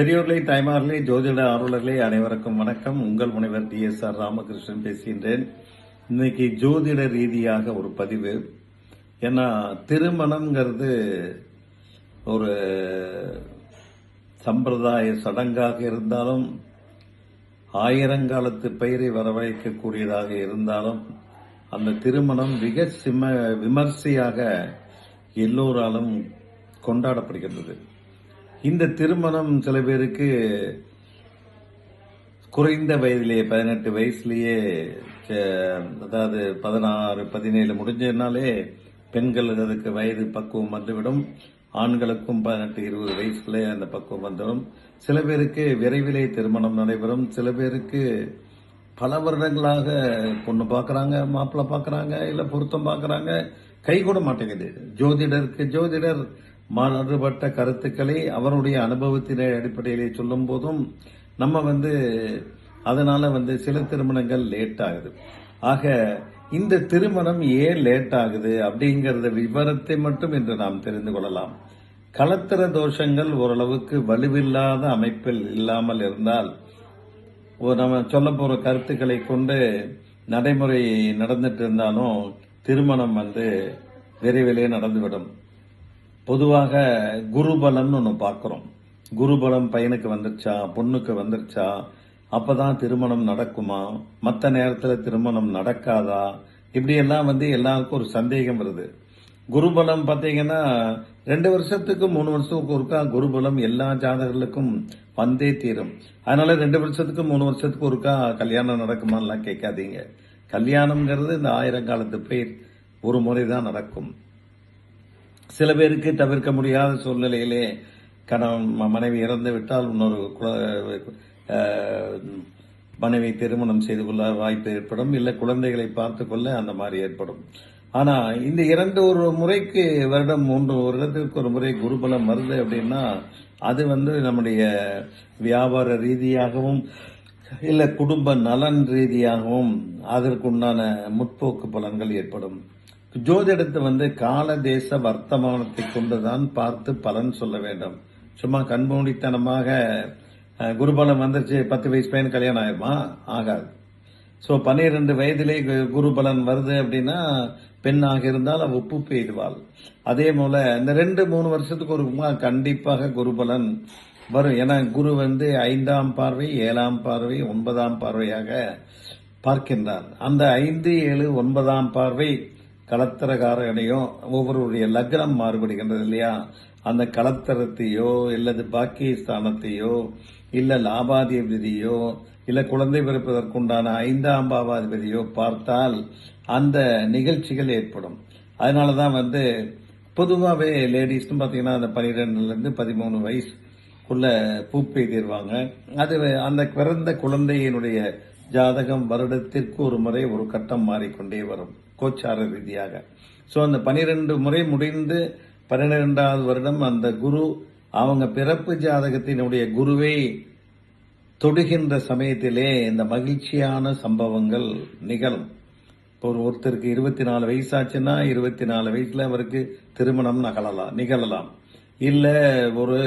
பெரியோர்களே தாய்மார்களே ஜோதிட ஆர்வலர்களே அனைவருக்கும் வணக்கம். உங்கள் முனைவர் டி எஸ் ஆர் ராமகிருஷ்ணன் பேசுகின்றேன். இன்னைக்கு ஜோதிட ரீதியாக ஒரு பதிவு. ஏன்னா திருமணம்ங்கிறது ஒரு சம்பிரதாய சடங்காக இருந்தாலும் ஆயிரங்காலத்து பெயரை வரவழைக்கக்கூடியதாக இருந்தாலும் அந்த திருமணம் மிக சிம விமர்சையாக எல்லோராலும் கொண்டாடப்படுகின்றது. இந்த திருமணம் சில பேருக்கு குறைந்த வயதிலேயே பதினெட்டு வயசுலேயே அதாவது பதினாறு பதினேழு முடிஞ்சதுனாலே பெண்கள் அதுக்கு வயது பக்குவம் வந்துவிடும். ஆண்களுக்கும் பதினெட்டு இருபது வயசுல அந்த பக்குவம் வந்துடும் சில பேருக்கு விரைவிலே திருமணம் நடைபெறும். சில பேருக்கு பல வருடங்களாக பொண்ணு பார்க்குறாங்க மாப்பிள்ளை பார்க்குறாங்க இல்லை பொருத்தம் பார்க்குறாங்க கை கூட மாட்டேங்குது. ஜோதிடருக்கு ஜோதிடர் மாறுபட்ட கருத்துக்களை அவருடைய அனுபவத்தின் அடிப்படையிலே சொல்லும் போதும் நம்ம வந்து அதனால வந்து சில திருமணங்கள் லேட் ஆகுது. ஆக இந்த திருமணம் ஏன் லேட் ஆகுது அப்படிங்கறத விவரத்தை மட்டும் இன்று நாம் தெரிந்து கொள்ளலாம். கலத்திர தோஷங்கள் ஓரளவுக்கு வலுவில்லாத அமைப்பில் இல்லாமல் இருந்தால் நம்ம சொல்ல போற கருத்துக்களை கொண்டு நடைமுறை நடந்துட்டு இருந்தாலும் திருமணம் வந்து விரைவிலே நடந்துவிடும். பொதுவாக குருபலம்னு ஒன்று பார்க்குறோம். குருபலம் பையனுக்கு வந்துருச்சா பொண்ணுக்கு வந்துருச்சா அப்போ தான் திருமணம் நடக்குமா மற்ற நேரத்தில் திருமணம் நடக்காதா இப்படியெல்லாம் வந்து எல்லாருக்கும் ஒரு சந்தேகம் வருது. குருபலம் பார்த்தீங்கன்னா ரெண்டு வருஷத்துக்கு மூணு வருஷத்துக்கு ஒருக்கா குருபலம் எல்லா ஜாதகர்களுக்கும் வந்தே தீரும். அதனால ரெண்டு வருஷத்துக்கு மூணு வருஷத்துக்கு ஒருக்கா கல்யாணம் நடக்குமான்லாம் கேட்காதீங்க. கல்யாணம்ங்கிறது இந்த ஆயிரம் காலத்து பேர் ஒரு முறை தான் நடக்கும். சில பேருக்கு தவிர்க்க முடியாத சூழ்நிலையிலே கணவன் ம- மனைவி இறந்து விட்டால் இன்னொரு மனைவி திருமணம் செய்து கொள்ள வாய்ப்பு ஏற்படும். இல்லை குழந்தைகளை பார்த்து கொள்ள அந்த மாதிரி ஏற்படும். ஆனா இந்த இரண்டு ஒரு முறைக்கு வருடம் மூன்று வருடத்திற்கு ஒரு முறை குருபலம் வருது அப்படின்னா அது வந்து நம்முடைய வியாபார ரீதியாகவும் இல்லை குடும்ப நலன் ரீதியாகவும் அதற்குண்டான முற்போக்கு பலன்கள் ஏற்படும். ஜோதிடத்தை வந்து கால தேச வர்த்தமானத்தை கொண்டுதான் பார்த்து பலன் சொல்ல வேண்டும். சும்மா கண்மூடித்தனமாக குருபலம் வந்துருச்சு பத்து வயசு பையன் கல்யாணம் ஆயிருமா? ஆகாது. ஸோ பன்னிரெண்டு வயதிலே கு- குருபலன் வருது அப்படின்னா பெண்ணாக இருந்தால் அவள் ஒப்பு பெய்துவாள். அதே போல இந்த ரெண்டு மூணு வருஷத்துக்கு ஒரு கண்டிப்பாக குருபலன் வரும். ஏன்னா குரு வந்து ஐந்தாம் பார்வை ஏழாம் பார்வை ஒன்பதாம் பார்வையாக பார்க்கின்றார். அந்த ஐந்து ஏழு ஒன்பதாம் பார்வை களத்திரகாரனையும் ஒவ்வொருவருடைய லக்னம் மாறுபடுகின்றது இல்லையா? அந்த கலத்தரத்தையோ இல்லது பாக்கிய ஸ்தானத்தையோ இல்ல லாபாதிபதியோ இல்ல குழந்தை பிறப்பதற்குண்டான ஐந்தாம் பாவாதிபதியோ பார்த்தால் அந்த நிகழ்ச்சிகள் ஏற்படும். அதனாலதான் வந்து பொதுவாகவே லேடிஸ்னு பார்த்தீங்கன்னா அந்த பன்னிரெண்டுலேருந்து பதிமூணு வயசுக்குள்ள பூப்பெய்திருவாங்க அது அந்த பிறந்த குழந்தையினுடைய ஜாதகம் வருடத்திற்கு ஒரு முறை ஒரு கட்டம் மாறிக்கொண்டே வரும் கோச்சார ரீதியாக. ஸோ அந்த பனிரெண்டு முறை முடிந்து பன்னிரெண்டாவது வருடம் அந்த குரு அவங்க பிறப்பு ஜாதகத்தினுடைய குருவை தொடுகின்ற சமயத்திலே இந்த மகிழ்ச்சியான சம்பவங்கள் நிகழும். இப்போ ஒரு ஒருத்தருக்கு இருபத்தி நாலு வயசாச்சுன்னா இருபத்தி நாலு வயசுல அவருக்கு திருமணம் நகலலாம் நிகழலாம். இல்லை ஒரு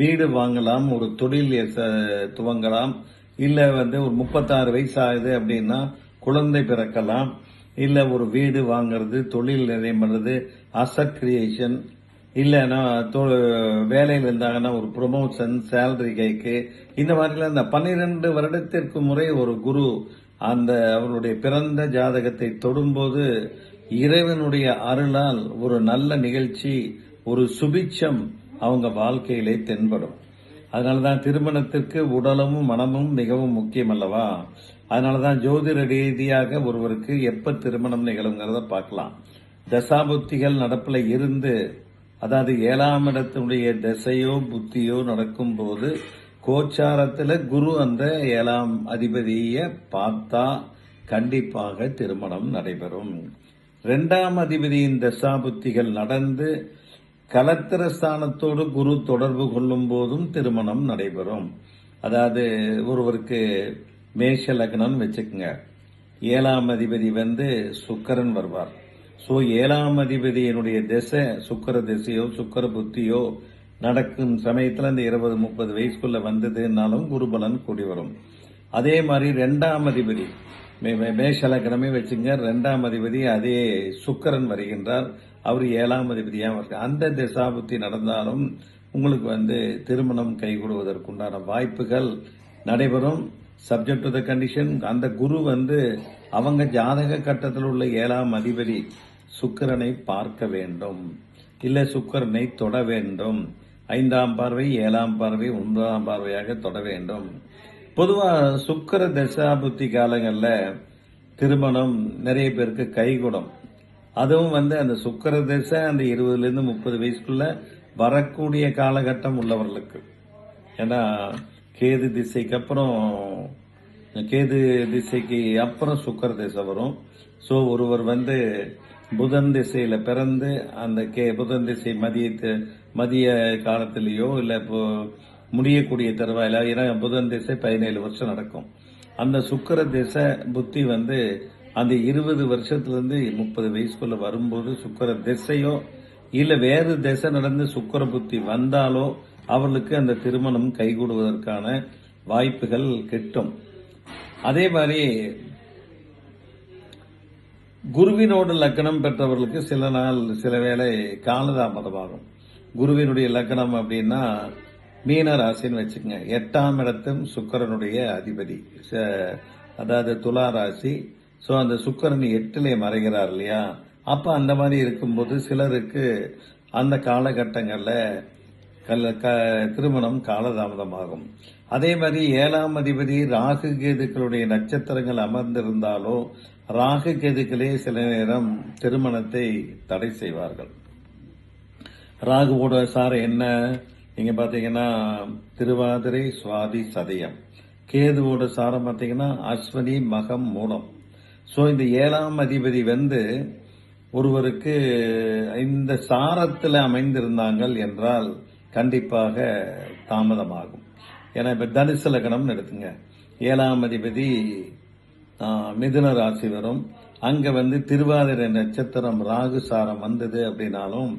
வீடு வாங்கலாம் ஒரு தொழில் துவங்கலாம் இல்ல வந்து ஒரு முப்பத்தாறு வயசு ஆகுது அப்படின்னா குழந்தை பிறக்கலாம். இல்ல ஒரு வீடு வாங்கிறது தொழில் நிறைய பண்றது அசட் கிரியேஷன் இல்லைன்னா தொ- வேலையில் இருந்தாங்கன்னா ஒரு ப்ரொமோஷன் சேலரி கைக்கு இந்த மாதிரிலாம் இந்த பன்னிரெண்டு வருடத்திற்கு முறை ஒரு குரு அந்த அவருடைய பிறந்த ஜாதகத்தை தொடும்போது இறைவனுடைய அருளால் ஒரு நல்ல நிகழ்ச்சி ஒரு சுபிச்சம் அவங்க வாழ்க்கையிலே தென்படும். அதனாலதான் திருமணத்திற்கு உடலும் மனமும் மிகவும் முக்கியம் அல்லவா? அதனாலதான் ஜோதிட ரீதியாக ஒருவருக்கு எப்ப திருமணம் நிகழுங்கிறத பார்க்கலாம். தசாபுத்திகள் நடப்பில் இருந்து அதாவது ஏழாம் இடத்தினுடைய திசையோ புத்தியோ நடக்கும் போது கோச்சாரத்தில் குரு அந்த ஏழாம் அதிபதியை பார்த்தா கண்டிப்பாக திருமணம் நடைபெறும். இரண்டாம் அதிபதியின் தசாபுத்திகள் நடந்து கலத்திர ஸ்தானத்தோடு குரு தொடர்பு கொள்ளும் போதும் திருமணம் நடைபெறும். அதாவது ஒருவருக்கு மேஷ லக்னம்னு வச்சுக்கோங்க. ஏழாம் அதிபதி வந்து சுக்கரன் வருவார். ஸோ ஏழாம் அதிபதியினுடைய திசை சுக்கர திசையோ சுக்கர புத்தியோ நடக்கும் சமயத்தில் அந்த இருபது முப்பது வயசுக்குள்ள வந்ததுனாலும் குருபலன் கூடி வரும். அதே மாதிரி ரெண்டாம் அதிபதி மே- மே- வச்சுங்க. ரெண்டாம் அதிபதி அதே சுக்கரன் வருகின்றார். அவர் ஏழாம் அதிபதியாக இருக்கு அந்த திசாபுத்தி நடந்தாலும் உங்களுக்கு வந்து திருமணம் கைகூடுவதற்குண்டான வாய்ப்புகள் நடைபெறும். சப்ஜெக்ட் டு த கண்டிஷன் அந்த குரு வந்து அவங்க ஜாதக கட்டத்தில் உள்ள ஏழாம் அதிபதி சுக்கரனை பார்க்க வேண்டும். இல்லை சுக்கரனை தொட வேண்டும். ஐந்தாம் பார்வை ஏழாம் பார்வை ஒன்பதாம் பார்வையாக தொட வேண்டும். பொதுவாக சுக்கர தசாபுத்தி காலங்களில் திருமணம் நிறைய பேருக்கு கைகூடும். அதுவும் வந்து அந்த சுக்கர தசை அந்த இருபதுலேருந்து முப்பது வயசுக்குள்ள வரக்கூடிய காலகட்டம் உள்ளவர்களுக்கு. ஏன்னா கேது திசைக்கு அப்புறம் கேது திசைக்கு அப்புறம் சுக்கர திசை வரும். ஸோ ஒருவர் வந்து புதன் திசையில் பிறந்து அந்த கே புதன் திசை மதிய மதிய காலத்திலேயோ இல்லை இப்போ முடியக்கூடிய தருவாயில். ஏன்னா புதன் திசை பதினேழு வருஷம் நடக்கும். அந்த சுக்கர திசை புத்தி வந்து அந்த இருபது வருஷத்துலேருந்து முப்பது வயசுக்குள்ள வரும்போது சுக்கர திசையோ இல்லை வேறு திசை நடந்து சுக்கர புத்தி வந்தாலோ அவர்களுக்கு அந்த திருமணம் கைகூடுவதற்கான வாய்ப்புகள் கிட்டும். அதே மாதிரி குருவினோடு லக்கணம் பெற்றவர்களுக்கு சில நாள் சில வேளை காலதாமதமாகும். குருவினுடைய லக்கணம் அப்படின்னா மீன ராசின்னு வச்சுக்கோங்க. எட்டாம் இடத்தும் சுக்கரனுடைய அதிபதி. ச- அதாவது துலா ராசி. ஸோ அந்த சுக்கரன் எட்டிலே மறைகிறார் இல்லையா? அப்போ அந்த மாதிரி இருக்கும்போது சிலருக்கு அந்த காலகட்டங்களில் கல் க- திருமணம் காலதாமதமாகும். அதே மாதிரி ஏழாம் அதிபதி ராகு கேதுக்களுடைய நட்சத்திரங்கள் அமர்ந்திருந்தாலோ ராகு கேதுக்களே சில நேரம் திருமணத்தை தடை செய்வார்கள். ராகுவோட சார் என்ன? நீங்க பாத்தீங்கன்னா திருவாதிரை சுவாதி சதயம். கேதுவோட சாரம் பார்த்தீங்கன்னா அஸ்வனி மகம் மூலம். ஸோ இந்த ஏழாம் அதிபதி வந்து ஒருவருக்கு இந்த சாரத்தில் அமைந்திருந்தாங்கள் என்றால் கண்டிப்பாக தாமதமாகும். ஏன்னா இப்போ தனுசு லக்னம்னு எடுத்துங்க. ஏழாம் அதிபதி மிதுன ராசி வரும். அங்க வந்து திருவாதிரை நட்சத்திரம் ராகு சாரம் வந்தது அப்படின்னாலும்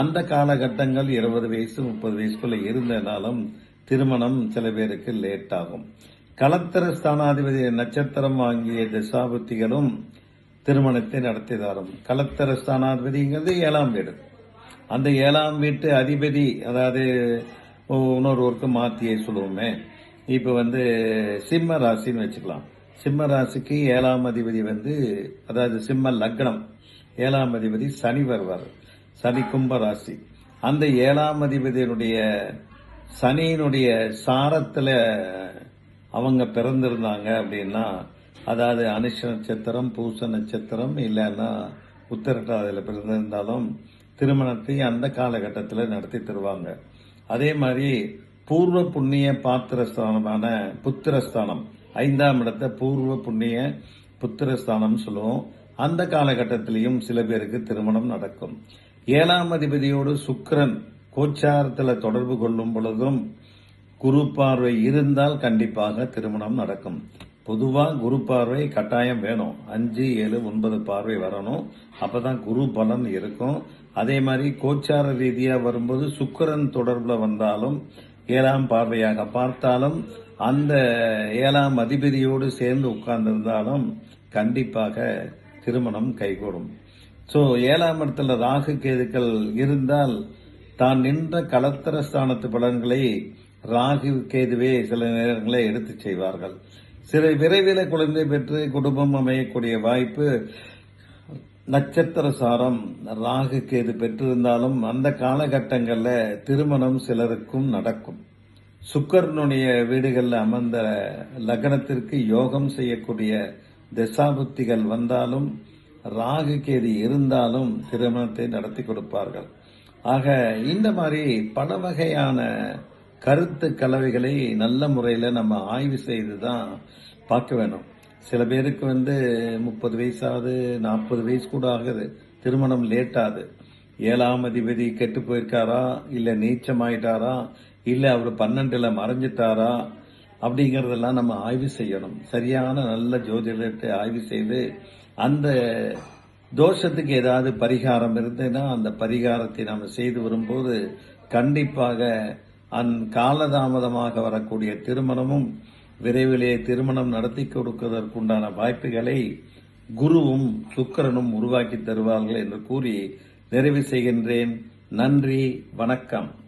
அந்த காலகட்டங்கள் இருபது வயசு முப்பது வயசுக்குள்ள இருந்தனாலும் திருமணம் சில பேருக்கு லேட் ஆகும். கலத்தர ஸ்தானாதிபதி நட்சத்திரம் வாங்கிய திசாபுத்திகளும் திருமணத்தை நடத்தி தரும் கலத்தர ஸ்தானாதிபதிங்கிறது ஏழாம் வீடு. அந்த ஏழாம் வீட்டு அதிபதி அதாவது இன்னொருவருக்கு மாத்தியே சொல்லுவோமே. இப்போ வந்து சிம்ம ராசின்னு வச்சுக்கலாம். சிம்ம ராசிக்கு ஏழாம் அதிபதி வந்து அதாவது சிம்ம லக்னம் ஏழாம் அதிபதி சனி வருவார். சனி கும்ப ராசி. அந்த ஏழாம் அதிபதியினுடைய சனியினுடைய சாரத்தில் அவங்க பிறந்திருந்தாங்க அப்படின்னா அதாவது அனுஷ நட்சத்திரம் பூச நட்சத்திரம் இல்லைன்னா உத்தரட்டாதியில் பிறந்திருந்தாலும் திருமணத்தை அந்த காலகட்டத்தில் நடத்தி தருவாங்க. அதே மாதிரி பூர்வ புண்ணிய பாத்திரஸ்தானமான புத்திரஸ்தானம் ஐந்தாம் இடத்தை பூர்வ புண்ணிய புத்திரஸ்தானம் சொல்லுவோம். அந்த காலகட்டத்திலையும் சில பேருக்கு திருமணம் நடக்கும். ஏழாம் அதிபதியோடு சுக்கரன் கோச்சாரத்தில் தொடர்பு கொள்ளும் பொழுதும் குரு பார்வை இருந்தால் கண்டிப்பாக திருமணம் நடக்கும். பொதுவாக குரு பார்வை கட்டாயம் வேணும். அஞ்சு ஏழு ஒன்பது பார்வை வரணும். அப்பதான் குரு பலன் இருக்கும். அதே மாதிரி கோச்சார ரீதியாக வரும்போது சுக்கரன் தொடர்பில் வந்தாலும் ஏழாம் பார்வையாக பார்த்தாலும் அந்த ஏழாம் அதிபதியோடு சேர்ந்து உட்கார்ந்திருந்தாலும் கண்டிப்பாக திருமணம் கைகூடும். ஸோ ஏழாம் இடத்துல ராகு கேதுக்கள் இருந்தால் தான் நின்ற கலத்தர ஸ்தானத்து பலன்களை ராகு கேதுவே சில நேரங்களை எடுத்து செய்வார்கள். சில விரைவில் குழந்தை பெற்று குடும்பம் அமையக்கூடிய வாய்ப்பு நட்சத்திர சாரம் ராகு கேது பெற்றிருந்தாலும் அந்த காலகட்டங்களில் திருமணம் சிலருக்கும் நடக்கும். சுக்கரனுடைய வீடுகளில் அமர்ந்த லக்னத்திற்கு யோகம் செய்யக்கூடிய திசாபுத்திகள் வந்தாலும் ராகு கேது இருந்தாலும் திருமணத்தை நடத்தி கொடுப்பார்கள். ஆக இந்த மாதிரி பல வகையான கருத்து கலவைகளை நல்ல முறையில் நம்ம ஆய்வு செய்து தான் பார்க்க வேணும். சில பேருக்கு வந்து முப்பது வயசாகுது நாற்பது வயசு கூட ஆகுது. திருமணம் லேட் ஆகுது. ஏழாம் அதிபதி கெட்டு போயிருக்காரா? இல்லை நீச்சமாயிட்டாரா இல்லை அவர் பன்னெண்டில் மறைஞ்சிட்டாரா? அப்படிங்கிறதெல்லாம் நம்ம ஆய்வு செய்யணும். சரியான நல்ல ஜோதிடத்தை ஆய்வு செய்து அந்த தோஷத்துக்கு ஏதாவது பரிகாரம் இருந்ததுன்னா அந்த பரிகாரத்தை நம்ம செய்து வரும்போது கண்டிப்பாக அந் காலதாமதமாக வரக்கூடிய திருமணமும் விரைவிலே திருமணம் நடத்தி கொடுப்பதற்குண்டான வாய்ப்புகளை குருவும் சுக்கரனும் உருவாக்கி தருவார்கள் என்று கூறி நிறைவு செய்கின்றேன். நன்றி வணக்கம்.